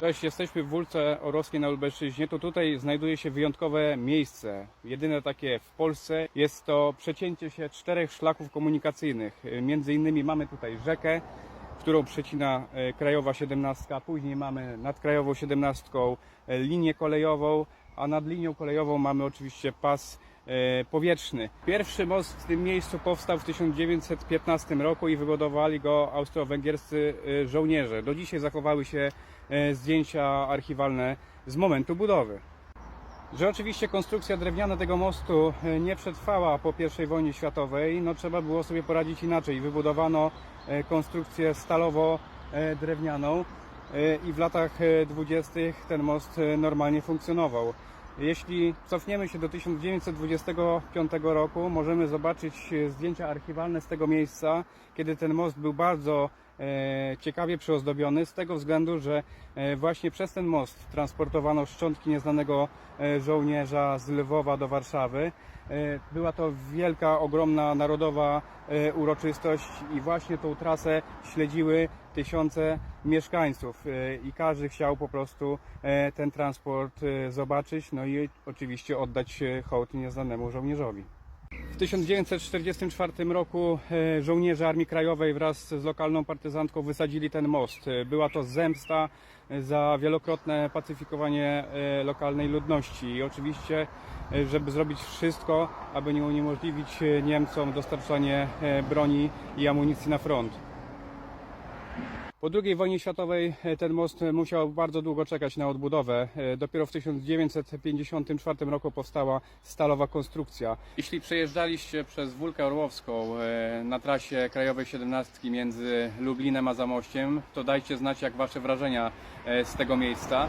Cześć, jesteśmy w Wólce Orowskiej na Lubelszczyźnie. To tutaj znajduje się wyjątkowe miejsce, jedyne takie w Polsce. Jest to przecięcie się czterech szlaków komunikacyjnych. Między innymi mamy tutaj rzekę, którą przecina e, Krajowa 17, później mamy nad Krajową 17 e, linię kolejową, a nad linią kolejową mamy oczywiście pas powietrzny. Pierwszy most w tym miejscu powstał w 1915 roku i wybudowali go austro-węgierscy e, żołnierze. Do dzisiaj zachowały się e, zdjęcia archiwalne z momentu budowy. Że oczywiście konstrukcja drewniana tego mostu e, nie przetrwała po I wojnie światowej, no trzeba było sobie poradzić inaczej. Wybudowano e, konstrukcję stalowo-drewnianą e, i w latach e, 20. ten most e, normalnie funkcjonował. Jeśli cofniemy się do 1925 roku, możemy zobaczyć e, zdjęcia archiwalne z tego miejsca, kiedy ten most był bardzo ciekawie przyozdobiony, z tego względu, że e, właśnie przez ten most transportowano szczątki nieznanego e, żołnierza z Lwowa do Warszawy. E, Była to wielka, ogromna narodowa e, uroczystość i właśnie tą trasę śledziły tysiące mieszkańców e, i każdy chciał po prostu e, ten transport e, zobaczyć, no i oczywiście oddać e, hołd nieznanemu żołnierzowi. W 1944 roku e, żołnierze Armii Krajowej wraz z lokalną partyzantką wysadzili ten most. E, Była to zemsta e, za wielokrotne pacyfikowanie lokalnej ludności i oczywiście, żeby zrobić wszystko, aby nie uniemożliwić Niemcom dostarczanie broni i amunicji na front. Po II wojnie światowej e, ten most musiał bardzo długo czekać na odbudowę. E, Dopiero w 1954 roku powstała stalowa konstrukcja. Jeśli przejeżdżaliście przez Wólkę Orłowską e, na trasie Krajowej 17 między Lublinem a Zamościem, to dajcie znać jak Wasze wrażenia z tego miejsca.